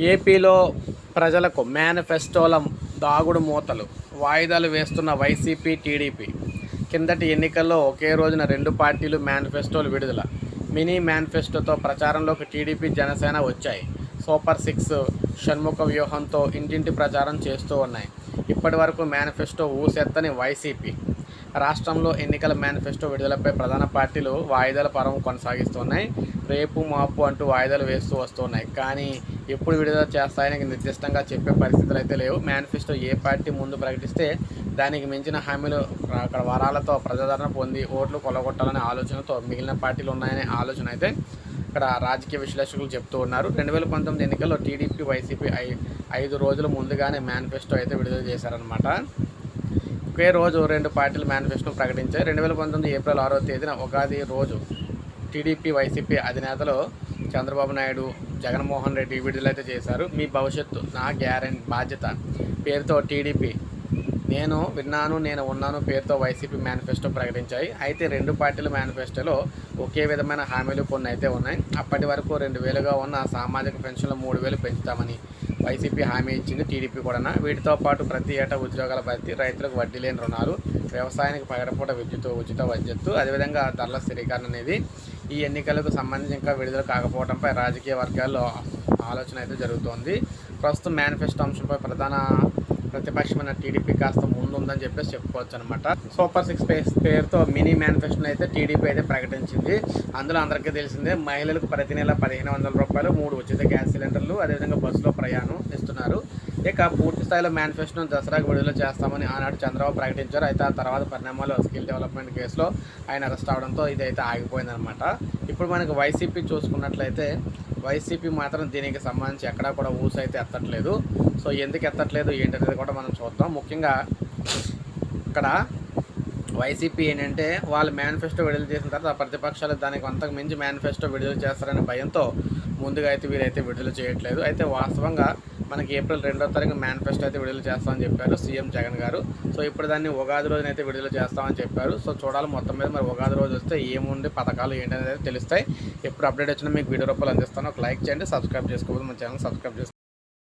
ఏపీలో ప్రజలకు మేనిఫెస్టోల దాగుడు మూతలు వాయిదాలు వేస్తున్న వైసీపీ టీడీపీ. కిందటి ఎన్నికల్లో ఒకే రోజున రెండు పార్టీలు మేనిఫెస్టోలు విడుదల. మినీ మేనిఫెస్టోతో ప్రచారంలోకి టీడీపీ జనసేన వచ్చాయి. సూపర్ సిక్స్ షణ్ముఖ వ్యూహంతో ఇంటింటి ప్రచారం చేస్తూ ఉన్నాయి. ఇప్పటి వరకు మేనిఫెస్టో ఊసెత్తని వైసీపీ. రాష్ట్రంలో ఎన్నికల మేనిఫెస్టో విడుదలపై ప్రధాన పార్టీలు వాయిదాల పరం కొనసాగిస్తున్నాయి. రేపు మాపు అంటూ వాయిదాలు వేస్తూ వస్తున్నాయి. కానీ ఎప్పుడు విడుదల చేస్తాయని నిర్దిష్టంగా చెప్పే పరిస్థితులు అయితే లేవు. మేనిఫెస్టో ఏ పార్టీ ముందు ప్రకటిస్తే దానికి మించిన హామీలు అక్కడ వరాలతో ప్రజాదరణ పొంది ఓట్లు కొలగొట్టాలనే ఆలోచనతో మిగిలిన పార్టీలు ఉన్నాయనే ఆలోచన అయితే ఇక్కడ రాజకీయ విశ్లేషకులు చెప్తూ ఉన్నారు. రెండు వేల పంతొమ్మిది ఎన్నికల్లో టీడీపీ వైసీపీ ఐ ఐదు రోజుల ముందుగానే మేనిఫెస్టో అయితే విడుదల చేశారనమాట ఒకే రోజు రెండు పార్టీలు మేనిఫెస్టో ప్రకటించాయి. రెండు వేల పంతొమ్మిది ఏప్రిల్ ఆరో తేదీన ఉగాది రోజు టీడీపీ వైసీపీ అధినేతలు చంద్రబాబు నాయుడు జగన్మోహన్ రెడ్డి విడుదలైతే చేశారు. మీ భవిష్యత్తు నా గ్యారెంటీ బాధ్యత. పేరుతో టీడీపీ. నేను విన్నాను నేను ఉన్నాను పేరుతో వైసీపీ మేనిఫెస్టో ప్రకటించాయి. అయితే రెండు పార్టీల మేనిఫెస్టోలో ఒకే విధమైన హామీలు కొన్ని అయితే ఉన్నాయి. అప్పటి వరకు రెండు వేలుగా ఉన్న సామాజిక పెన్షన్లు మూడు వేలు పెంచుతామని వైసీపీ హామీ ఇచ్చింది టీడీపీ కూడా వీటితో పాటు ప్రతి ఏటా ఉద్యోగాల భర్తీ రైతులకు వడ్డీ లేని రుణాలు వ్యవసాయానికి పగడపూట విద్యుత్ ఉచిత విద్యుత్తు అదేవిధంగా ధరల స్థిరీకరణ అనేది ఈ ఎన్నికలకు సంబంధించి ఇంకా విడుదల కాకపోవడంపై రాజకీయ వర్గాల్లో ఆలోచన అయితే జరుగుతోంది. ప్రస్తుతం మేనిఫెస్టో అంశంపై ప్రధాన ప్రతిపక్షమైన టీడీపీ కాస్త ముందుందని చెప్పేసి చెప్పుకోవచ్చు అనమాట సూపర్ సిక్స్ పేస్ పేరుతో మినీ మేనిఫెస్టోని అయితే టీడీపీ అయితే ప్రకటించింది. అందులో అందరికీ తెలిసిందే మహిళలకు ప్రతి నెల పదిహేను వందల రూపాయలు మూడు ఉచిత గ్యాస్ సిలిండర్లు అదేవిధంగా బస్సులో ప్రయాణం ఇస్తున్నారు. ఇక పూర్తి స్థాయిలో మేనిఫెస్టోను దసరాకు విడుదల చేస్తామని ఆనాడు చంద్రబాబు ప్రకటించారు. అయితే ఆ తర్వాత పరిణామాలు స్కిల్ డెవలప్మెంట్ కేసులో ఆయన అరెస్ట్ అవడంతో ఇది అయితే ఆగిపోయిందనమాట. ఇప్పుడు మనకు వైసీపీ చూసుకున్నట్లయితే వైసీపీ మాత్రం దీనికి సంబంధించి ఎక్కడా కూడా ఊస అయితే ఎత్తట్లేదు. సో ఎందుకు ఎత్తట్లేదు ఏంటనేది కూడా మనం చూద్దాం. ముఖ్యంగా ఇక్కడ వైసీపీ ఏంటంటే వాళ్ళు మేనిఫెస్టో విడుదల చేసిన తర్వాత ప్రతిపక్షాలు దానికి అంతకు మించి మేనిఫెస్టో విడుదల చేస్తారనే భయంతో ముందుగా అయితే వీరైతే విడుదల చేయట్లేదు. అయితే వాస్తవంగా మనకి ఏప్రిల్ రెండో తారీఖు మేనిఫెస్టో అయితే విడుదల చేస్తామని చెప్పారు సీఎం జగన్ గారు. సో ఇప్పుడు దాన్ని ఉగాది రోజునైతే విడుదల చేస్తామని చెప్పారు. సో చూడాలి మొత్తం మీద మరి ఉగాది రోజు వస్తే ఏముంది పథకాలు ఏంటనేది తెలుస్తాయి. ఎప్పుడు అప్డేట్ వచ్చినా మీకు వీడియో రూపాయలు అందిస్తాను. ఒక లైక్ చేయండి సబ్స్క్రైబ్ చేసుకోవద్దు మన ఛానల్ సబ్స్క్రైబ్ చేసుకోండి